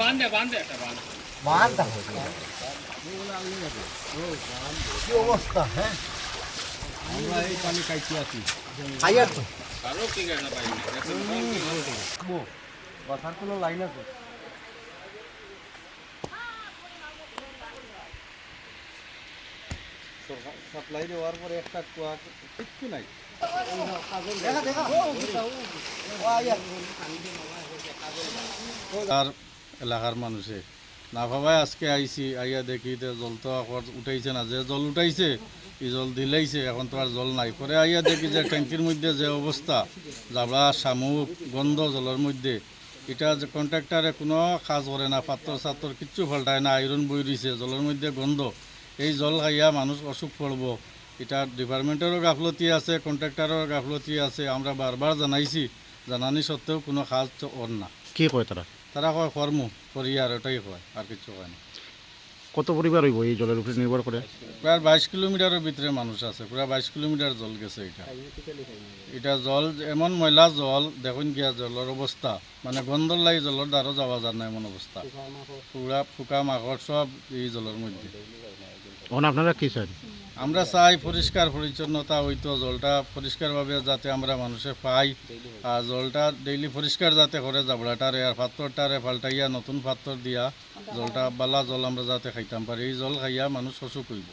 বান্ধে বান্ধে একটা বান্ধে মান দেখো কি অবস্থা হ্যাঁ আমরা এই পানি খাইতে আছি খাইয়ার তো কারও কি গাড়ি পাই না কথার কোনো লাইন আছে সাপ্লাই দেওয়ার পরে একটা কুয়া কিচ্ছু নাই। আর এলাকার মানুষে, না ভাবাই আজকে আইছি, আইয়া দেখি জল তো উঠাইছে না, যে জল উঠাইছে এই জল দিলেইছে, এখন তো আর জল নাই। পরে আইয়া দেখি যে ট্যাঙ্কির মধ্যে যে অবস্থা, জাবড়া, শামুক, গন্ধ জলের মধ্যে এটা যে কন্ট্রাক্টারে কোনো কাজ করে না পাত্র সাত্তর কিচ্ছু পাল্টায় না আইরন বই রয়েছে জলের মধ্যে গন্ধ। এই জল খাইয়া মানুষ অসুখ পড়ব। এটা ডিপার্টমেন্টেরও গাফলতি আছে কন্ট্রাক্টারেরও গাফলতি আছে। আমরা বারবার জানাইছি জানানি সত্ত্বেও কোনো কাজ ওর না। কি কয় তারা? তারা কয় কর্ম করি আর ওটাই কয় আর কিছু কয় না। কত পরিবার হইব এই জলের উপরে নির্ভর করে? প্রায় বাইশ কিলোমিটারের ভিতরে মানুষ আছে প্রায় বাইশ কিলোমিটার জল গেছে এটা। এটা জল এমন ময়লা জল দেখুন গিয়া জলের অবস্থা। মানে গন্ধর লাগি জলের দ্বারা যাওয়া যায় না এমন অবস্থা। পুরা ফুকা মাকড় সব এই জলের মধ্যে। আপনারা কি চান? আমরা চাই পরিষ্কার পরিচ্ছন্নতা হইতো জলটা পরিষ্কারভাবে যাতে আমরা মানুষে পাই। আর জলটা ডেইলি পরিষ্কার যাতে করে, জাবড়াটারে আর পাত্রটারে পাল্টাইয়া, নতুন পাত্র দিয়া জলটা, বালা জল আমরা যাতে খাইতাম পারি। এই জল খাইয়া মানুষ অসুখ হইব।